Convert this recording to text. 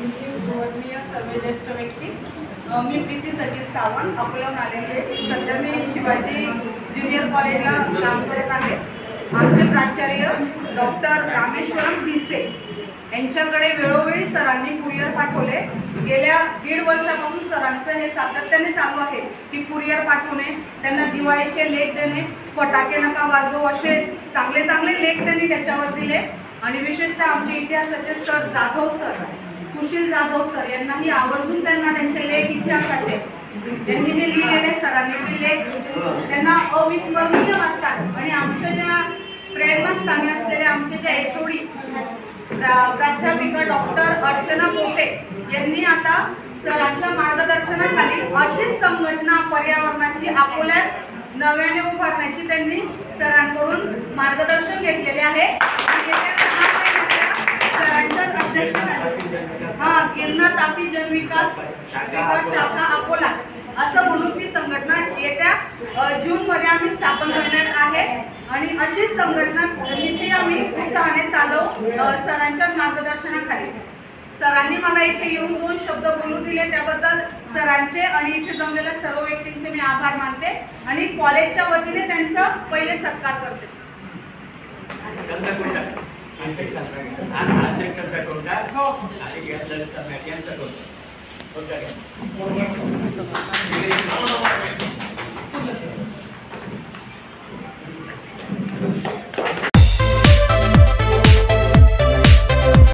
मी गोवर्धनीय सर्वज्येष्ठ व्यक्ती मी प्रीती सचिन सावंत अकोला नाल्याचे सध्या मी शिवाजी ज्युनियर कॉलेजला काम करत आहे. आमचे प्राचार्य डॉक्टर रामेश्वरम भिसे यांच्याकडे वेळोवेळी सरांनी कुरिअर पाठवले. गेल्या दीड वर्षापासून सरांचं हे सातत्याने चालू आहे की कुरिअर पाठवणे त्यांना दिवाळीचे लेख देणे फटाके नका वाजव असे चांगले चांगले लेख त्यांनी त्याच्यावर दिले. आणि विशेषतः आमचे इतिहासाचे sir Jadhav sir Sushil Jadhav sir यांनाही आवर्जून त्यांना त्यांचे लेख इतिहासाचे त्यांनी जे लिहिलेले सरांनी ते लेख त्यांना अविस्मरणीय वाटतात. आणि आमच्या ज्या प्रेरणास्थानी असलेले आमचे ज्या एच प्राध्यापिका डॉक्टर अर्चना मोटे यांनी आता सरांच्या मार्गदर्शनाखाली अशीच संघटना पर्यावरणाची अकोल्यात नव्याने उभारण्याची त्यांनी सरांकडून मार्गदर्शन घेतलेले आहे. सरांच्याच हा गिरणा तापी जन विकास शाखा अकोला असं म्हणून ती संघटना येत्या जूनमध्ये आम्ही स्थापन करण्यात आहे. आणि अशीच संघटना जिथे आम्ही उत्साहाने चालवू सरांच्या सरांच्याच मार्गदर्शनाखाली. मला इथे येऊन दोन शब्द बोलू दिले त्याबद्दल सरांचे आणि इथे जमलेल्या सर्व व्यक्तींचे मी आभार मानते आणि कॉलेजच्या वतीने त्यांचं पहिले सत्कार करते. हो. आणि